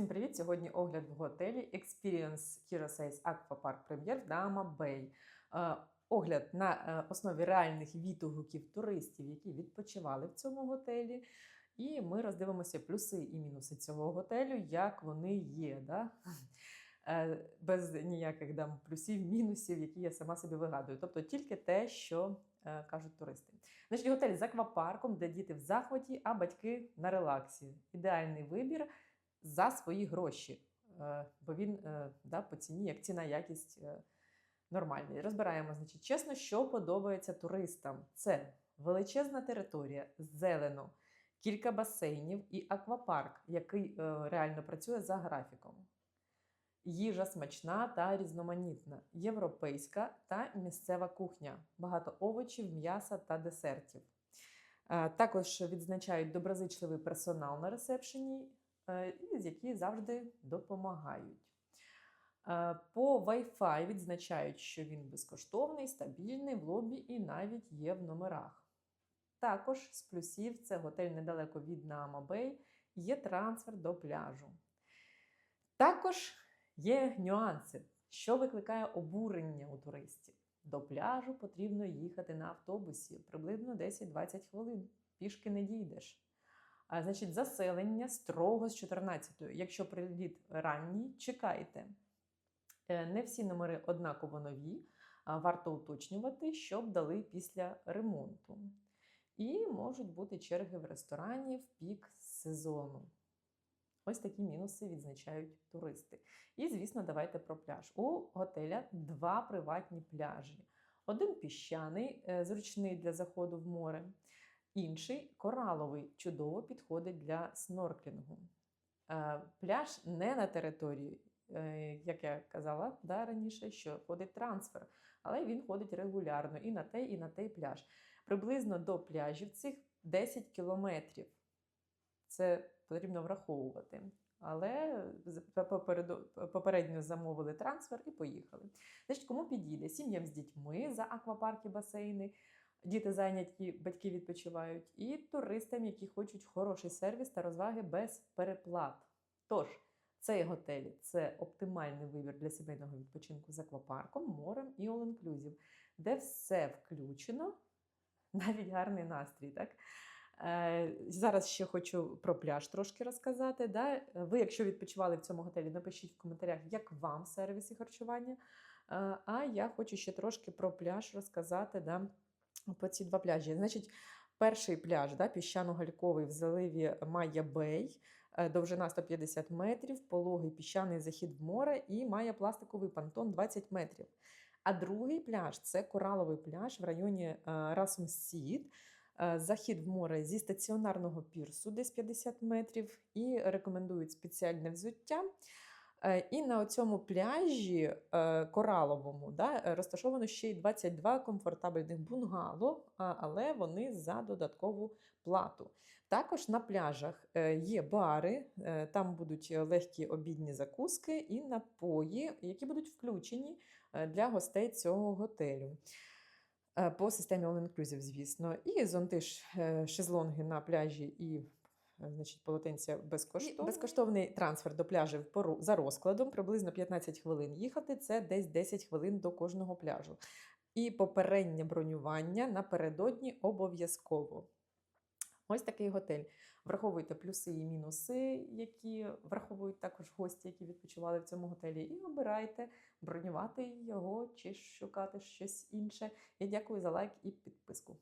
Всім привіт! Сьогодні огляд в готелі Experience Kirasays Aquapark Premier Dama Bay. Огляд на е, основі реальних відгуків туристів, які відпочивали в цьому готелі. І ми роздивимося плюси і мінуси цього готелю, як вони є. Да? Е, Без ніяких там, плюсів, мінусів, які я сама собі вигадую. Тобто тільки те, що е, кажуть туристи. Значить, готель з аквапарком, де діти в захваті, а батьки на релаксі. Ідеальний вибір за свої гроші, е, бо він е, да, по ціні, як ціна, якість е, нормальний. Розбираємо, значить, чесно, що подобається туристам. Це величезна територія, зелено, кілька басейнів і аквапарк, який реально працює за графіком. Їжа смачна та різноманітна, європейська та місцева кухня, багато овочів, м'яса та десертів. Також відзначають доброзичливий персонал на ресепшені, з які завжди допомагають. Е, По Wi-Fi відзначають, що він безкоштовний, стабільний в лобі і навіть є в номерах. Також з плюсів це готель недалеко від Наама Бей, є трансфер до пляжу. Також є нюанси, що викликає обурення у туристів. До пляжу потрібно їхати на автобусі приблизно 10-20 хвилин. Пішки не дійдеш. Значить, заселення строго з 14-ї. Якщо приліт ранній, чекайте. Е, Не всі номери однаково нові, варто уточнювати, щоб дали після ремонту. І можуть бути черги в ресторані в пік сезону. Ось такі мінуси відзначають туристи. І, звісно, давайте про пляж. У готеля два приватні пляжі. Один піщаний, е, зручний для заходу в море, інший кораловий, чудово підходить для снорклінгу. Е, Пляж не на території, е, як я казала да, раніше, що ходить трансфер, але він ходить регулярно і на той, і на той пляж. Приблизно до пляжів цих 10 кілометрів. Це потрібно враховувати. Але попередньо замовили трансфер і поїхали. Значить, кому підійде? Сім'ям з дітьми за аквапарки, басейни, діти зайняті, батьки відпочивають, і туристам, які хочуть хороший сервіс та розваги без переплат. Тож, цей готель це оптимальний вибір для сімейного відпочинку з аквапарком, морем і all-inclusive, де все включено, навіть гарний настрій. Так? Е, Зараз ще хочу про пляж трошки розказати. Да? Ви, якщо відпочивали в цьому готелі, напишіть в коментарях, як вам сервіс і харчування. Е, А я хочу ще трошки про пляж розказати да, по ці два пляжі. Значить, перший пляж, да, піщано-гальковий в заливі Майя Бей, е, довжина 150 метрів, пологий піщаний захід в море і має пластиковий понтон 20 метрів. А другий пляж це кораловий пляж в районі Расум Сід. Е, Захід в море зі стаціонарного пірсу, десь 50 метрів, і рекомендують спеціальне взуття. Е, І на цьому пляжі е, кораловому да, е, розташовано ще й 22 комфортабельних бунгало, але вони за додаткову плату. Також на пляжах є бари, там будуть легкі обідні закуски і напої, які будуть включені для гостей цього готелю. По системі All Inclusive, звісно. І зонти шезлонги на пляжі і значить, полотенця безкоштовні. Безкоштовний трансфер до пляжів за розкладом, приблизно 15 хвилин їхати, це десь 10 хвилин до кожного пляжу. І попереднє бронювання напередодні обов'язково. Ось такий готель. Враховуйте плюси і мінуси, які враховують також гості, які відпочивали в цьому готелі, і обирайте бронювати його чи шукати щось інше. Я дякую за лайк і підписку.